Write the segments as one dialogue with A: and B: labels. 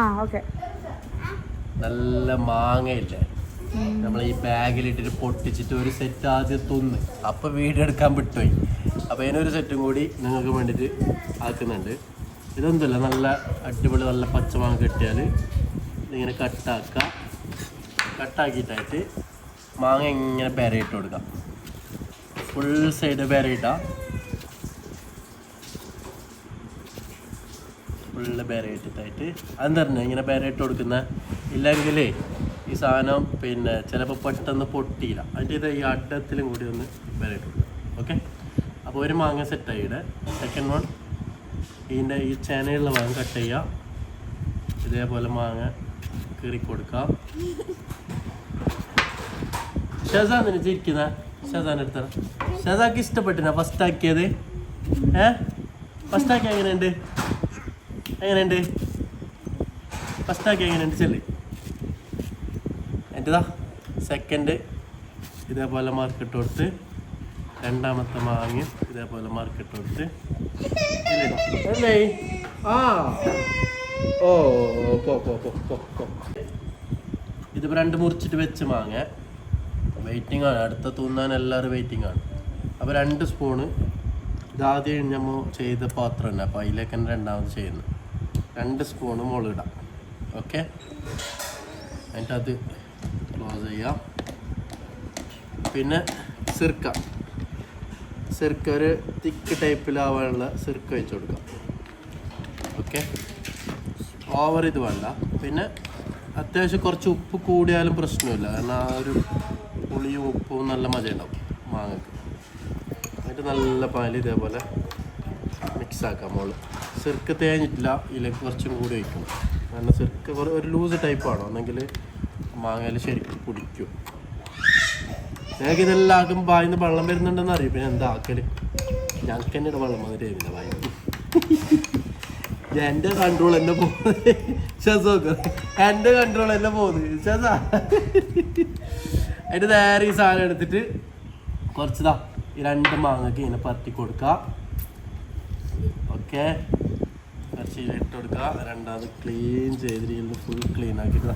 A: ആ
B: നല്ല മാങ്ങയില്ലേ? നമ്മൾ ഈ ബാഗിലിട്ടിട്ട് പൊട്ടിച്ചിട്ട് ഒരു സെറ്റ് ആദ്യം തിന്ന്. അപ്പൊ വീടെടുക്കാൻ വിട്ടുപോയി. അപ്പൊ അതിനൊരു സെറ്റും കൂടി നിങ്ങൾക്ക് വേണ്ടിയിട്ട് ആക്കുന്നുണ്ട്. ഇതൊന്നുമില്ല നല്ല അടിപൊളി നല്ല പച്ചമാങ്ങ കിട്ടിയാൽ ഇങ്ങനെ കട്ടാക്കുക കട്ടാക്കിയിട്ടായിട്ട് മാങ്ങ ഇങ്ങനെ പെരയിട്ട് കൊടുക്കാം. ഫുൾ സൈഡ് പെരയിട്ടാ. ഫുള്ള് ബേരയിട്ടിട്ടായിട്ട് അതെന്താ ഇങ്ങനെ ബേരയിട്ട് കൊടുക്കുന്ന ഇല്ലെങ്കിലേ ഈ സാധനം പിന്നെ ചിലപ്പോൾ പെട്ടെന്ന് പൊട്ടിയില്ല. അതിന്റെ ഇത് ഈ അഡത്തിലും കൂടി ഒന്ന് ബേരയിട്ട് കൊടുക്കുക. ഓക്കെ അപ്പോൾ ഒരു മാങ്ങ സെറ്റായിടെ സെക്കൻഡ് വൺ ഇതിന്റെ ഈ ചേനയുള്ള മാങ്ങ കട്ട് ചെയ്യുക. ഇതേപോലെ മാങ്ങ കീറി കൊടുക്കാം ഷസാന്നിന് ചിരിക്കുന്ന ഷസാൻ എടുത്തറ ഷസാക്ക് ഫസ്റ്റ് ആക്കിയത്? ഏ? ഫസ്റ്റ് ആക്കി എങ്ങനെയുണ്ട്? എങ്ങനെയുണ്ട്? ഫസ്റ്റ് ആക്കി എങ്ങനെയുണ്ട്? ചെല്ല്. എന്റേതാ? സെക്കൻഡ് ഇതേപോലെ മാർക്കിട്ട് കൊടുത്ത്. രണ്ടാമത്തെ മാങ്ങ ഇതേപോലെ മാർക്കിട്ട് കൊടുത്ത്. ഇല്ലേടാ? അല്ലേ ആ. ഓ പോ പോ പോ പോ പോ. ഇതിപ്പോൾ രണ്ട് മുറിച്ചിട്ട് വെച്ച് മാങ്ങ. വെയിറ്റിംഗ് ആണ്. അടുത്ത തൂന്നാൻ എല്ലാവരും വെയിറ്റിംഗ് ആണ്. അപ്പോൾ രണ്ട് സ്പൂണ് ഇതാദ്യം നമ്മൾ ചെയ്ത പാത്രം തന്നെ. അപ്പോൾ അതിലേക്ക് തന്നെ രണ്ടാമത് ചെയ്യുന്നു രണ്ട് സ്പൂണ് മുളകിടാം ഓക്കെ എന്നിട്ട് അത് ക്ലോസ് ചെയ്യാം. പിന്നെ സിർക്ക. സിർക്ക ഒരു തിക്ക് ടൈപ്പിലാവാനുള്ള സിർക്ക വെച്ച് കൊടുക്കാം. ഓക്കെ ഓവർ ഇത് വേണ്ട. പിന്നെ അത്യാവശ്യം കുറച്ച് ഉപ്പ് കൂടിയാലും പ്രശ്നമില്ല. കാരണം ആ ഒരു പുളിയും ഉപ്പും നല്ല മജ ഉണ്ടാവും മാങ്ങക്ക്. എന്നിട്ട് നല്ല പാൽ ഇതേപോലെ മിക്സ് ആക്കാം മോൾ. സിർക്ക് തേഞ്ഞിട്ടില്ല ഇതിലേക്ക് കുറച്ചും കൂടി വയ്ക്കണം കാരണം സിർക്ക് ഒരു ലൂസ് ടൈപ്പാണോ എന്നെങ്കിൽ മാങ്ങയിൽ ശരിക്കും കുടിക്കും. ഞങ്ങൾക്ക് ഇതെല്ലാം ആക്കും നിന്ന് വെള്ളം വരുന്നുണ്ടെന്ന് അറിയും. പിന്നെ എന്താ ആക്കൽ ഞങ്ങൾക്ക് തന്നെ വെള്ളം വന്നിട്ട് വരുന്നില്ല ബായി എന്റെ കൺട്രോൾ എന്നെ പോകുന്നത് ഷസോക്ക് എന്റെ കൺട്രോൾ എന്നെ പോകുന്നത് ഷസ അതിന്റെ നേരെ ഈ സാധനം എടുത്തിട്ട് കുറച്ചതാ ഈ രണ്ട് മാങ്ങക്ക് ഇങ്ങനെ പരത്തി കൊടുക്കുക ഓക്കെ. ഇട്ട് കൊടുക്കുക രണ്ടാമത് ക്ലീൻ ചെയ്തിരിക്കുന്നത് ഫുൾ ക്ലീൻ ആക്കിയിട്ട്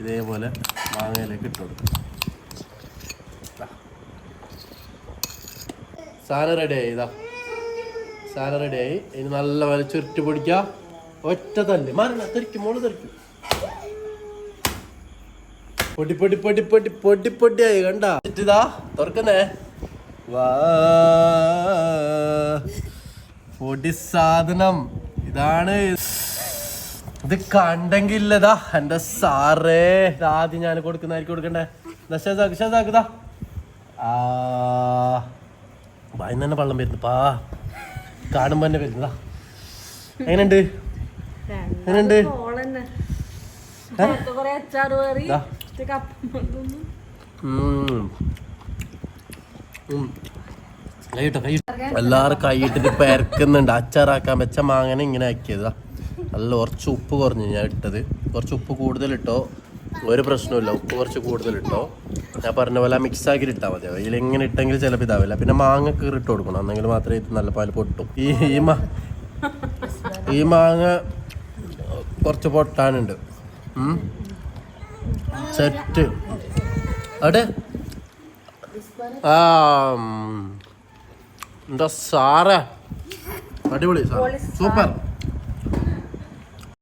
B: ഇതേപോലെ മാങ്ങയിലേക്ക് ഇട്ട് കൊടുക്കുക. സാധനം റെഡിയായി ഇതാ സാധനം റെഡിയായി ഇനി നല്ലപോലെ ചുരുട്ടി പിടിക്കുക. ഒറ്റ തല്ല്. മരണ തെറിക്കും മോൾ തെറിക്കും. പൊടി പൊടി പൊടി പൊടി പൊടി പൊടിയായി കണ്ട? ഇതാ തുറക്കുന്നേ. വാ. പൊടി സാധനം. ഇതാണ്. ഇത് കണ്ടെങ്കിൽ ഇല്ലതാ എന്റെ സാറേ ആദ്യം ഞാൻ കൊടുക്കുന്നതായിരിക്കും കൊടുക്കണ്ടേ. ദാ ഷസാക്ക് ഷസാക്ക് ആ വായിന്ന് തന്നെ വെള്ളം വരുന്നു. പാ കാണുമ്പോ തന്നെ വരുന്നതാ എങ്ങനെയുണ്ട്? എങ്ങനെയുണ്ട്. ഉം. എല്ലാവരും കൈയിട്ടിട്ട് പെരക്കുന്നുണ്ട്. അച്ചാറാക്കാൻ വെച്ച മാങ്ങനെ ഇങ്ങനെ ആക്കിയതാ. നല്ല കുറച്ച് ഉപ്പ് കുറഞ്ഞു ഞാൻ ഇട്ടത്. കുറച്ച് ഉപ്പ് കൂടുതൽ ഇട്ടോ. ഒരു പ്രശ്നമില്ല ഉപ്പ് കുറച്ച് കൂടുതൽ ഇട്ടോ. ഞാൻ പറഞ്ഞ പോലെ മിക്സ് ആക്കി ഇട്ടാൽ മതി. അതിൽ എങ്ങനെ ഇട്ടെങ്കിൽ ചിലപ്പോൾ ഇതാവില്ല. പിന്നെ മാങ്ങ കീറിട്ട് കൊടുക്കണം. എന്നെങ്കിൽ മാത്രമേ ഇത് നല്ല പാൽ പൊട്ടും. ഈ ഈ മാ ഈ മാങ്ങ കുറച്ച് പൊട്ടാനുണ്ട്. സെറ്റ്. അവിടെ? ആ. എന്താ സാറേ? അടിപൊളി സാർ. സൂപ്പർ.